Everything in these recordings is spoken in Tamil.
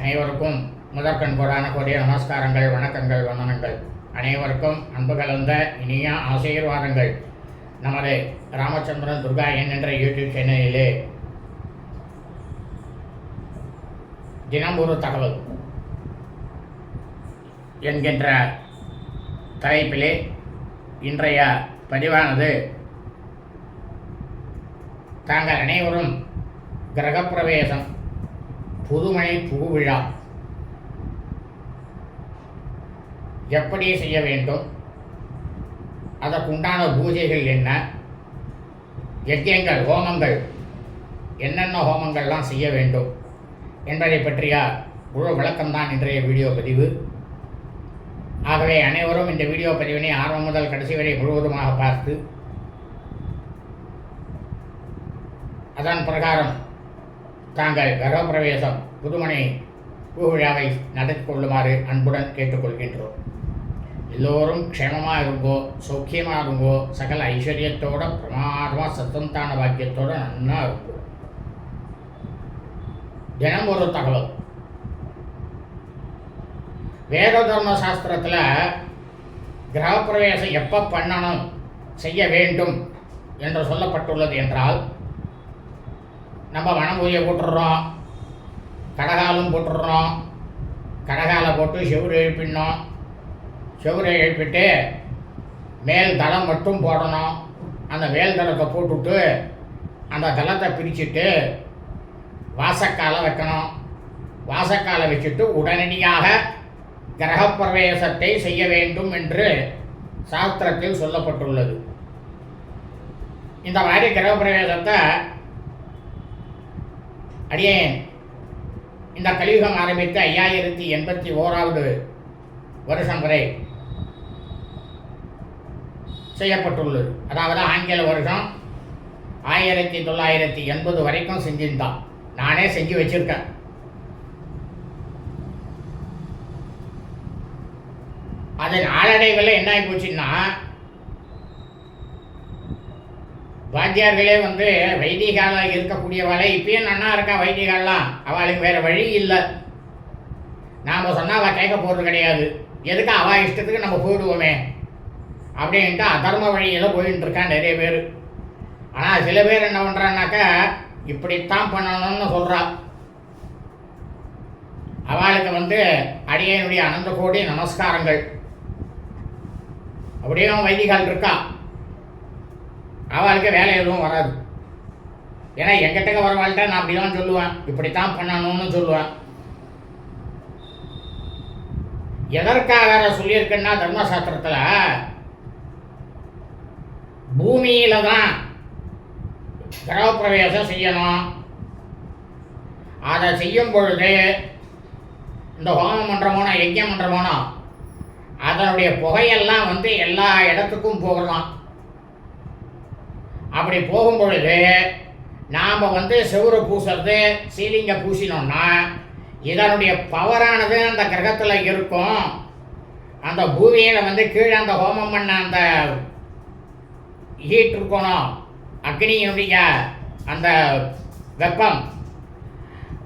அனைவருக்கும் முதற்கண் கோடான கோடிய நமஸ்காரங்கள் வணக்கங்கள் வந்தனங்கள். அனைவருக்கும் அன்பு கலந்த இனிய ஆசீர்வாதங்கள். நமது ராமச்சந்திரன் துர்கா என் என்ற யூடியூப் சேனலிலே தினம் ஒரு தகவல் என்கின்ற தலைப்பிலே இன்றைய பதிவானது தாங்கள் அனைவரும் கிரகப்பிரவேசம் புதுமை புகுவிழா எப்படி செய்ய வேண்டும்? அதற்குண்டான பூஜைகள் என்ன? யஜ்யங்கள் ஹோமங்கள். என்னென்ன ஹோமங்கள்லாம் செய்ய வேண்டும்? என்பதை பற்றிய முழு விளக்கம்தான் இன்றைய வீடியோ பதிவு. ஆகவே அனைவரும் இந்த வீடியோ பதிவினை ஆரம்பம் முதல் கடைசி வரை முழுவதுமாக பார்த்து அதன் பிரகாரம் தாங்கள் கிரகப்பிரவேசம் புதுமனை பூவிழாவை நடத்தி கொள்ளுமாறு அன்புடன் கேட்டுக்கொள்கின்றோம். எல்லோரும் க்ஷேமமாக இருங்கோ சௌக்கியமாக இருங்கோ சகல ஐஸ்வர்யத்தோட பிரமாதமாக சத்தந்தான பாக்கியத்தோடு நன்னா இருக்கும் தினம் ஒரு தகவல். வேத தர்ம சாஸ்திரத்தில் கிரகப்பிரவேசம் எப்போ பண்ணணும் செய்ய வேண்டும் என்று சொல்லப்பட்டுள்ளது என்றால் நம்ம வனபூஜை போட்டுடுறோம். கடகாலும் போட்டுடுறோம். கடகாலை போட்டு செவுரு எழுப்பிடணும். செவுரை எழுப்பிட்டு மேல் தளம் மட்டும் போடணும். அந்த மேல் தளத்தை போட்டுவிட்டு அந்த தளத்தை பிரிச்சுட்டு வாசக்காலை வைக்கணும். வாசக்காலை வச்சுட்டு உடனடியாக கிரகப்பிரவேசத்தை செய்ய வேண்டும் என்று சாஸ்திரத்தில் சொல்லப்பட்டுள்ளது. இந்த மாதிரி கிரகப்பிரவேசத்தை அடியேன். இந்த கலியுகம் ஆரம்பித்து ஐயாயிரத்தி எண்பத்தி ஓராவது வருஷம் வரை செய்யப்பட்டுள்ளது. அதாவது ஆங்கில வருஷம் ஆயிரத்தி தொள்ளாயிரத்தி எண்பது வரைக்கும் செஞ்சிருந்தான். நானே செஞ்சு வச்சிருக்கேன். அது நாளடைவில் என்ன ஆகி போச்சுன்னா வாத்தியார்களே வந்து வைதிகால இருக்கக்கூடியவளை இப்பயும் நன்னா இருக்கா வைதிகாலாம் அவளுக்கு வேற வழி இல்லை. நாம் சொன்னால் அவள் கேட்க போகிறது கிடையாது. எதுக்கு அவள் இஷ்டத்துக்கு நம்ம போயிடுவோமே? அப்படின்ட்டு அதர்ம வழியில் போயிட்டு இருக்கான் நிறைய பேர். ஆனால் சில பேர் என்ன பண்ணுறான்னாக்கா இப்படித்தான் பண்ணணும்னு சொல்கிறா அவளுக்கு வந்து அடியனுடைய அனந்த கோடி நமஸ்காரங்கள். அப்படியும் வைதிகால் இருக்கா? அவளுக்கு வேலை எதுவும் வராது. ஏன்னா எங்கிட்டக்க வரவாள்கிட்ட நான் அப்படி தான் சொல்லுவேன். இப்படித்தான் பண்ணணும்னு சொல்லுவேன். எதற்காக சொல்லியிருக்கேன்னா தர்மசாஸ்திரத்தில் பூமியில் தான் கிரகப்பிரவேசம் செய்யணும். அதை செய்யும் பொழுது இந்த ஹோமம் பண்ணுறமோனோ யஜ்யம் பண்ணுறமோனோ அதனுடைய புகையெல்லாம் வந்து எல்லா இடத்துக்கும் போகலாம். அப்படி போகும் பொழுது நாம் வந்து செவுறு பூசுறது சீலிங்கை பூசினோம்னா இதனுடைய பவரானது அந்த கிரகத்தில் இருக்கும். அந்த பூமியில் வந்து கீழே அந்த ஹோமம் பண்ண அந்த ஹீட் இருக்கணும். அக்னியுடைய அந்த வெப்பம்.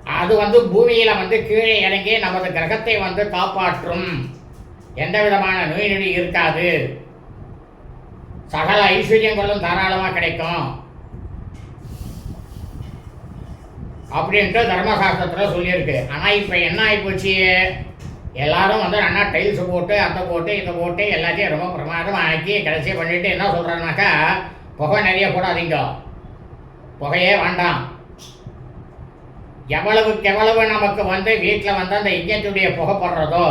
அது வந்து பூமியில் வந்து கீழே இறங்கி நமது கிரகத்தை வந்து காப்பாற்றும். எந்த விதமான நோய் நொடி இருக்காது. சகல ஐஸ்வர்யங்களும் தாராளமாக கிடைக்கும். அப்படின்ட்டு தர்மசாஸ்திரத்தில் சொல்லியிருக்கு. ஆனால் இப்போ என்ன ஆகிப்போச்சு எல்லாரும் வந்து அண்ணா டைல்ஸ் போட்டு அதை போட்டு இதை போட்டு எல்லாத்தையும் ரொம்ப பிரமாதமாக ஆக்கி கடைசியாக பண்ணிட்டு என்ன சொல்கிறாங்கனாக்கா புகை நிறைய போடாதீங்க. புகையே வேண்டாம். எவ்வளவுக்கு எவ்வளவு நமக்கு வந்து வீட்டில் வந்து அந்த இஞ்சத்துடைய புகை போடுறதோ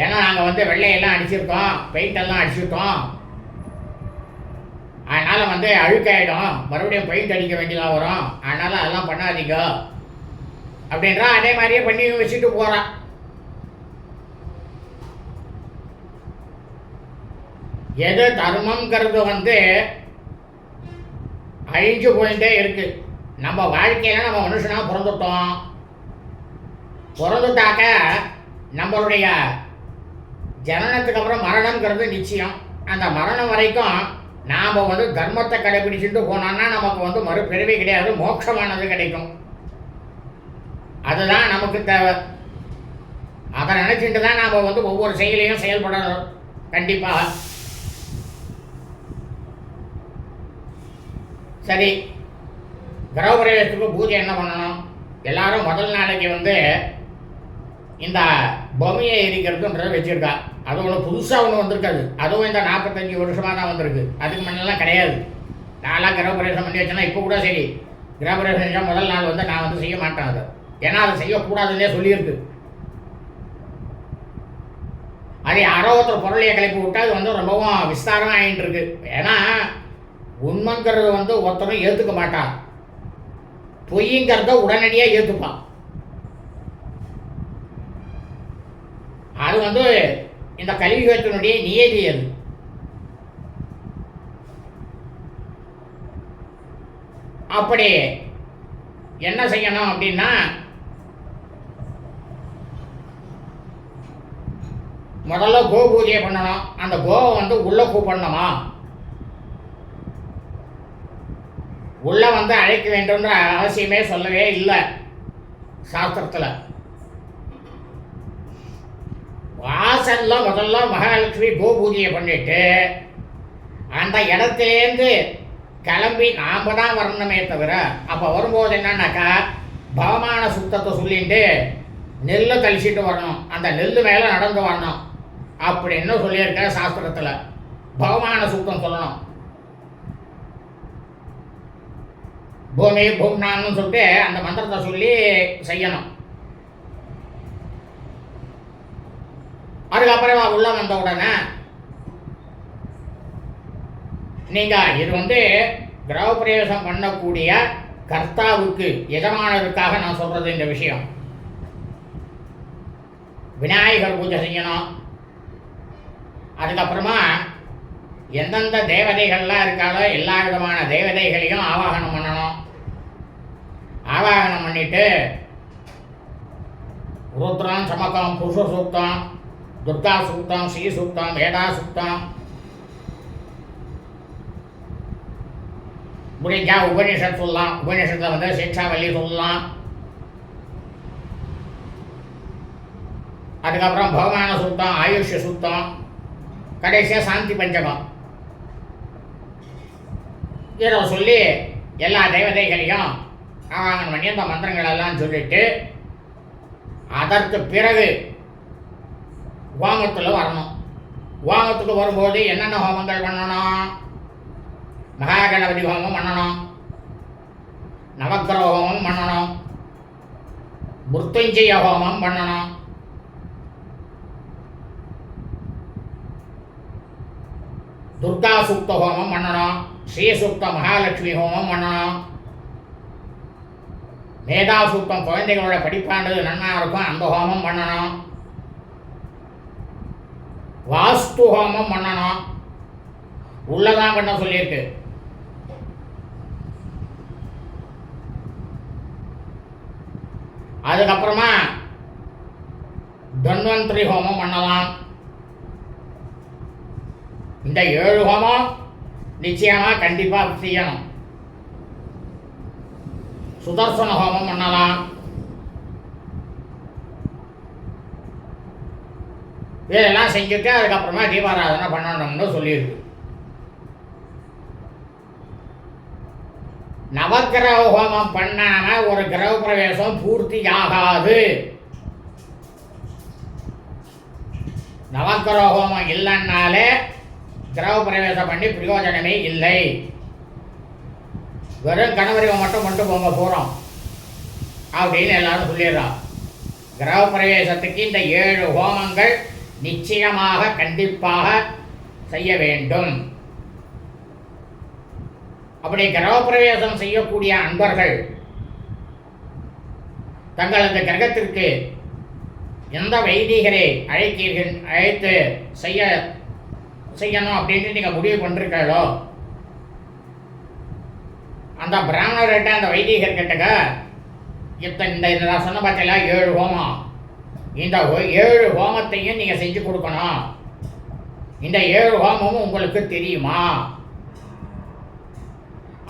ஏன்னா நாங்கள் வந்து வெள்ளையெல்லாம் அடிச்சிருக்கோம் பெயிண்ட் எல்லாம் அடிச்சிருக்கோம் அதனால் வந்து அழுக்காயிடும். மறுபடியும் பெயிண்ட் அடிக்க வேண்டியதாக வரும். அதனால் அதெல்லாம் பண்ணாதீங்க. அப்படின்றா அதே மாதிரியே பண்ணி வச்சுட்டு போகிறான் எது தர்மங்கிறது வந்து அழிஞ்சு போயிட்டே இருக்கு. நம்ம வாழ்க்கையில் நம்ம மனுஷனாக பிறந்துட்டோம். பிறந்துட்டாக்க நம்மளுடைய ஜனனத்துக்கு அப்புறம் மரணங்கிறது நிச்சயம். அந்த மரணம் வரைக்கும் நாம் வந்து தர்மத்தை கடைபிடிச்சுட்டு போனோம்னா நமக்கு வந்து மறுபிறவி கிடையாது மோட்சமானது கிடைக்கும். அதுதான் நமக்கு தேவை. அதை நினச்சிட்டு தான் நாம் வந்து ஒவ்வொரு செயலையும் செயல்படணும். கண்டிப்பாக சரி. கிரகபிரவேசத்துக்கு பூஜை என்ன பண்ணணும்? எல்லாரும் முதல் நாளைக்கு வந்து இந்த பொம்மையை எரிக்கிறதுன்றது வச்சுருக்கா. அது ஒன்றும் புதுசாக ஒன்று வந்திருக்காது. அதுவும் இந்த நாற்பத்தஞ்சு வருஷமாக தான் வந்திருக்கு. அதுக்கு முன்னெல்லாம் கிடையாது. நான்லாம் கிரகப்பிரவேசம் பண்ணி வச்சேன்னா இப்போ கூட சரி. கிரகப்பிரவேசம் செஞ்சால் முதல் நாள் வந்து நான் வந்து செய்ய மாட்டேன் அதை. ஏன்னா அதை செய்யக்கூடாதுன்னே சொல்லியிருக்கு. அது யாரோ ஒருத்தர் பொருளையை கிளப்பி விட்டா அது வந்து ரொம்பவும் விஸ்தாரமாக ஆகிட்டு இருக்கு ஏன்னா உண்மைங்கிறது வந்து ஒருத்தரும் ஏற்றுக்க மாட்டான் பொய்ங்கிறத உடனடியாக ஏற்றுப்பான் அது வந்து இந்த கலியுகத்தினுடைய நியதி அது. அப்படி என்ன செய்யணும் அப்படின்னா முதல்ல கோ பூஜையை பண்ணணும். அந்த கோவை வந்து உள்ள கூப்பிடணுமா? உள்ள வந்து அழைக்க வேண்டும்ன்ற அவசியமே சொல்லவே இல்லை. சாஸ்திரத்தில். வாசல்ல முதல்ல மகாலட்சுமி பூ பூஜையை பண்ணிட்டு அந்த இடத்துலேருந்து கிளம்பி நாம் தான் வரணுமே தவிர அப்போ வரும்போது என்னன்னாக்கா பவமான சுத்தத்தை சொல்லிட்டு நெல்லை கழிச்சிட்டு வரணும். அந்த நெல் மேலே நடந்து வரணும். அப்படின்னு சொல்லியிருக்கேன் சாஸ்திரத்தில்? பவமான சுத்தம் சொல்லணும். பூமி பூம்னான்னு சொல்லிட்டு அந்த மந்திரத்தை சொல்லி செய்யணும். அதுக்கப்புறமா உள்ள வந்த உடனே நீங்க இது வந்து கிரகப்பிரவேசம் பண்ணக்கூடிய கர்த்தாவுக்கு எஜமானருக்காக நான் சொல்றது இந்த விஷயம். விநாயகர் பூஜை செய்யணும். அதுக்கப்புறமா எந்தெந்த தேவதைகள்லாம் இருக்காளோ எல்லா விதமான தேவதைகளையும் ஆவாகனம் பண்ணணும். ஆவாகனம் பண்ணிட்டு ருத்ரம் சமக்கம் புருஷ சூக்தம் துர்கா சூக்தம் ஸ்ரீ சூக்தம் வேதா சூக்தம். முடிஞ்சா உபநிஷத் சொல்லலாம். உபநிஷத்தை வந்து சிக்ஷாவல்லி சொல்லலாம். அதுக்கப்புறம் பகவான சுத்தம் ஆயுஷ் சுத்தம் கடைசியாக சாந்தி பஞ்சகம். இதை சொல்லி எல்லா தேவதைகளையும் ஆவாகனம் பண்ணி அந்த மந்திரங்கள் எல்லாம் சொல்லிட்டு அதற்கு பிறகு ஹோமத்தில் வரணும். ஹோமத்துக்கு வரும்போது என்னென்ன ஹோமங்கள் பண்ணணும்? மகாகணபதி ஹோமம் பண்ணணும். நவக்கிரக ஹோமம் பண்ணணும். மிருத்துஞ்சய ஹோமம் பண்ணணும். துர்கா சுக்த ஹோமம் பண்ணணும். ஸ்ரீசுக்த மகாலட்சுமி ஹோமம் பண்ணணும். மேதா சுத்தம் குழந்தைகளோட படிப்பானது நன்னா இருக்கும். அந்த ஹோமம் பண்ணணும். வாஸ்து ஹோமம் பண்ணணும் உள்ளதான் பண்ண சொல்லியிருக்கு. அதுக்கப்புறமா தன்வந்திரி ஹோமம் பண்ணலாம் இந்த ஏழு ஹோமம் நிச்சயமா கண்டிப்பா செய்யணும். சுதர்சன ஹோமம் பண்ணலாம் இதெல்லாம் செஞ்சுட்டு அதுக்கப்புறமா தீபாராதனை பண்ணணும்னு சொல்லியிருக்கு. நவக்கிரக ஹோமம் பண்ணாம ஒரு கிரக பிரவேசம் பூர்த்தி ஆகாது நவக்கிரக ஹோமம் இல்லைன்னாலே கிரக பிரவேசம் பண்ணி பிரயோஜனமே இல்லை. வெறும் கணவரிவை மட்டும் கொண்டு போங்க போகிறோம் அப்படின்னு எல்லாரும் சொல்லிடுறான் கிரக பிரவேசத்துக்கு இந்த ஏழு ஹோமங்கள் நிச்சயமாக கண்டிப்பாக செய்ய வேண்டும். அப்படி கிரகப்பிரவேசம் செய்யக்கூடிய அன்பர்கள் தங்களது கிரகத்திற்கு எந்த வைதிகரை அழைத்தீர்கள் அழைத்து செய்ய செய்யணும் அப்படின்ட்டு நீங்கள் முடிவு பண்ணிருக்காளோ அந்த பிராமணர்கிட்ட அந்த வைதிகர்கிட்டக்க கிட்டக்க இந்த இந்த நான் சொன்ன பார்த்தீங்களா ஏழு ஹோமம் இந்த ஏழு ஹோமத்தையும் நீங்கள் செஞ்சு கொடுக்கணும். இந்த ஏழு ஹோமமும் உங்களுக்கு தெரியுமா?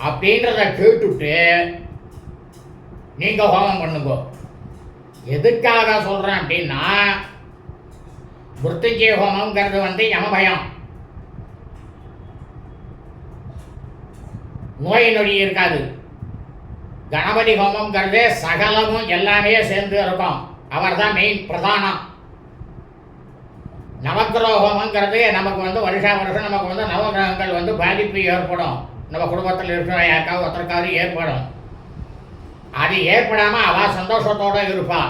அப்படின்றத கேட்டுட்டு நீங்கள் ஹோமம் பண்ணுங்க. எதுக்காக சொல்கிறேன் அப்படின்னா மிருத்துஞ்சய ஹோமங்கிறது வந்து யமபயம் நோய் நொடி இருக்காது. கணபதி ஹோமங்கிறது சகலமும் எல்லாமே சேர்ந்து இருக்கும். அவர் தான் மெயின் பிரதானம். நவக்கிரக ஹோமங்கிறது நமக்கு வந்து வருஷா வருஷம் நமக்கு வந்து நவகிரகங்கள் வந்து பாதிப்பு ஏற்படும். நம்ம குடும்பத்தில் இருக்கிற யாருக்காவது ஒருத்தருக்காவது ஏற்படும். அது ஏற்படாம அவ சந்தோஷத்தோட இருப்பா.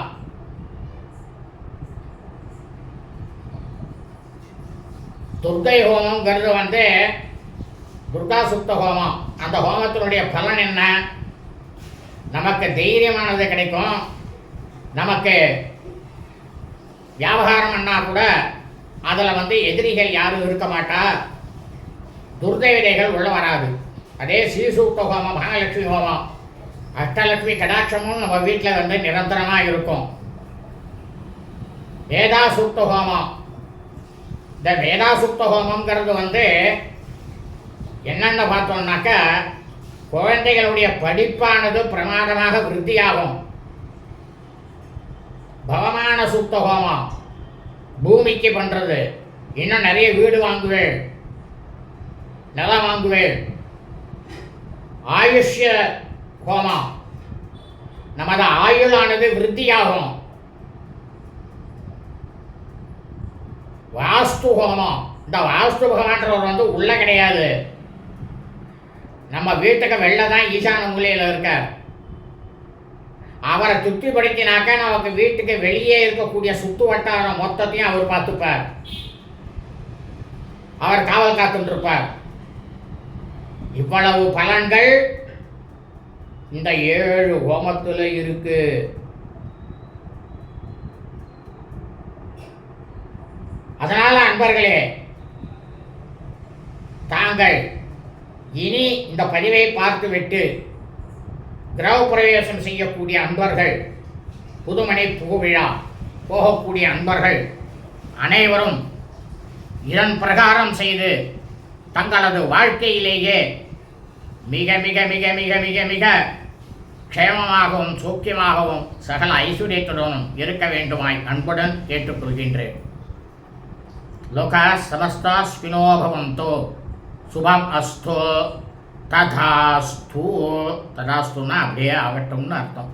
துர்கை ஹோமங்கிறது வந்து துர்கா சுத்த ஹோமம். அந்த ஹோமத்தினுடைய பலன் என்ன? நமக்கு தைரியமானது கிடைக்கும். நமக்கு வியாபாரம் பண்ணா கூட அதில் வந்து எதிரிகள் யாரும் இருக்க மாட்டா. துர்தேவதைகள் உள்ள வராது. அதே ஸ்ரீசூக்த ஹோமம் மகாலட்சுமி ஹோமம் அஷ்டலட்சுமி கடாட்சமும் நம்ம வீட்டில் வந்து நிரந்தரமாக இருக்கும். வேதா சூக்த ஹோமம் இந்த வேதா சூக்த ஹோமங்கிறது வந்து என்னென்ன பார்த்தோம்னாக்கா குழந்தைகளுடைய படிப்பானது பிரமாதமாக விருத்தியாகும். பவமான சூக்த ஹோமம் பூமிக்கு பண்ணுறது இன்னும் நிறைய வீடு வாங்குவேன். நிலம் வாங்குவேன். ஆயுஷ்ய ஹோமம் நமது ஆயுளானது விருத்தியாகும். வாஸ்து ஹோமம் இந்த வாஸ்து பகவான்றவர் வந்து உள்ள கிடையாது. நம்ம வீட்டுக்கு வெளில தான் ஈசான மூலையில் இருக்கார். அவரை திருப்திப்படுத்தினாக்கா நமக்கு வீட்டுக்கு வெளியே இருக்கக்கூடிய சுத்து வட்டாரம் மொத்தத்தையும் அவர் பார்த்துப்பார். அவர் காவல் காத்துருப்பார் இவ்வளவு பலன்கள் இந்த ஏழு ஹோமத்தில் இருக்கு. அதனால அன்பர்களே தாங்கள் இனி இந்த பதிவை பார்த்துவிட்டு கிரக பிரவேசம் செய்யக்கூடிய அன்பர்கள் புதுமனை புகுவிழா போகக்கூடிய அன்பர்கள் அனைவரும் இதன் பிரகாரம் செய்து தங்களது வாழ்க்கையிலேயே மிக மிக மிக மிக மிக மிக க்ஷேமமாகவும் சௌக்கியமாகவும் சகல ஐஸ்வர்யத்துடனும் இருக்க வேண்டுமாய் அன்புடன் கேட்டுக்கொள்கின்றேன். லோகா சமஸ்தா ஸ்பினோபவந்தோ சுபம் அஸ்தோ. ததாஸ்து ததாஸ்துன்னா அப்படியே ஆகட்டும்னு அர்த்தம்